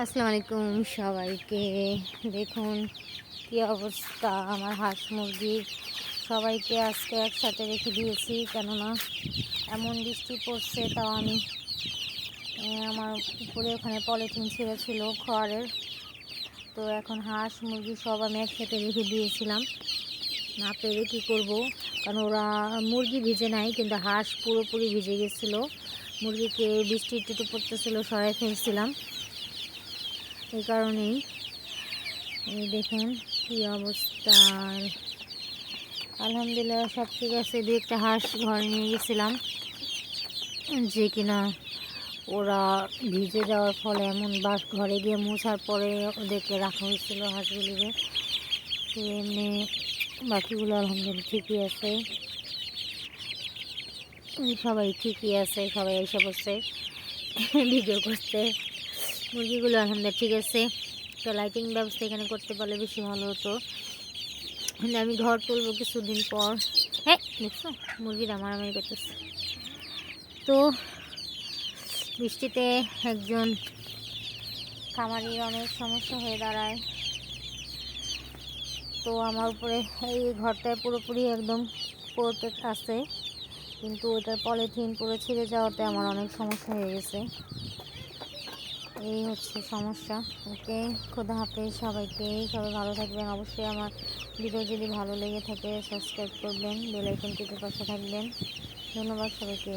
আসসালামু আলাইকুম সবাইকে। দেখুন কি অবস্থা আমার হাঁস মুরগির সবাইকে আজকে একসাথে রেখে দিয়েছি, কেননা এমন বৃষ্টি পড়ছে তাও আমি আমার উপরে ওখানে পলিথিন ছিল খড়ের। তো এখন হাঁস মুরগি সব আমি একসাথে রেখে দিয়েছিলাম। না পেরে কী করব? কারণ ওরা মুরগি ভিজে নাই, কিন্তু হাঁস পুরোপুরি ভিজে গেছিল। মুরগিকে বৃষ্টি একটু পড়তেছিলো সরাই ফেলছিলাম। এই কারণেই এই দেখুন কী অবস্থা। আলহামদুলিল্লাহ সব ঠিক আছে, দু একটা হাঁস ঘরে নিয়ে গেছিলাম। যে কিনা ওরা ভিজে যাওয়ার ফলে এমন বাস ঘরে গিয়ে মোছার পরে ওদেরকে রাখা হয়েছিল হাঁসগুলিকে। তো এমনি বাকিগুলো আলহামদুলিল্লাহ ঠিকই আছে। সবাই ঠিকই আছে, সবাই এসে বসছে, ভিডিও করতে মুরগিগুলো আলহামদুলিল্লাহ ঠিক আছে। তো লাইটিং ব্যবস্থা এখানে করতে পারলে বেশি ভালো হতো। কিন্তু আমি ঘর তুলবো কিছুদিন পর। হ্যাঁ দেখছ? মুরগিরা মারামারি করতেছে। তো বৃষ্টিতে একজন খামারির অনেক সমস্যা হয়ে দাঁড়ায়। তো আমার উপরে এই ঘরটায় পুরোপুরি একদম পড়তে আছে। কিন্তু ওটার পলিথিন পুরো ছিঁড়ে যাওয়াতে আমার অনেক সমস্যা হয়ে গেছে। এই হচ্ছে সমস্যা। ওকে, খোদা হাফেজ, সবাইকে, সবাই ভালো থাকবেন। অবশ্যই আমার ভিডিও যদি ভালো লেগে থাকে সাবস্ক্রাইব করবেন বেলাইকনটিতে পাশে থাকবেন। ধন্যবাদ সবাইকে।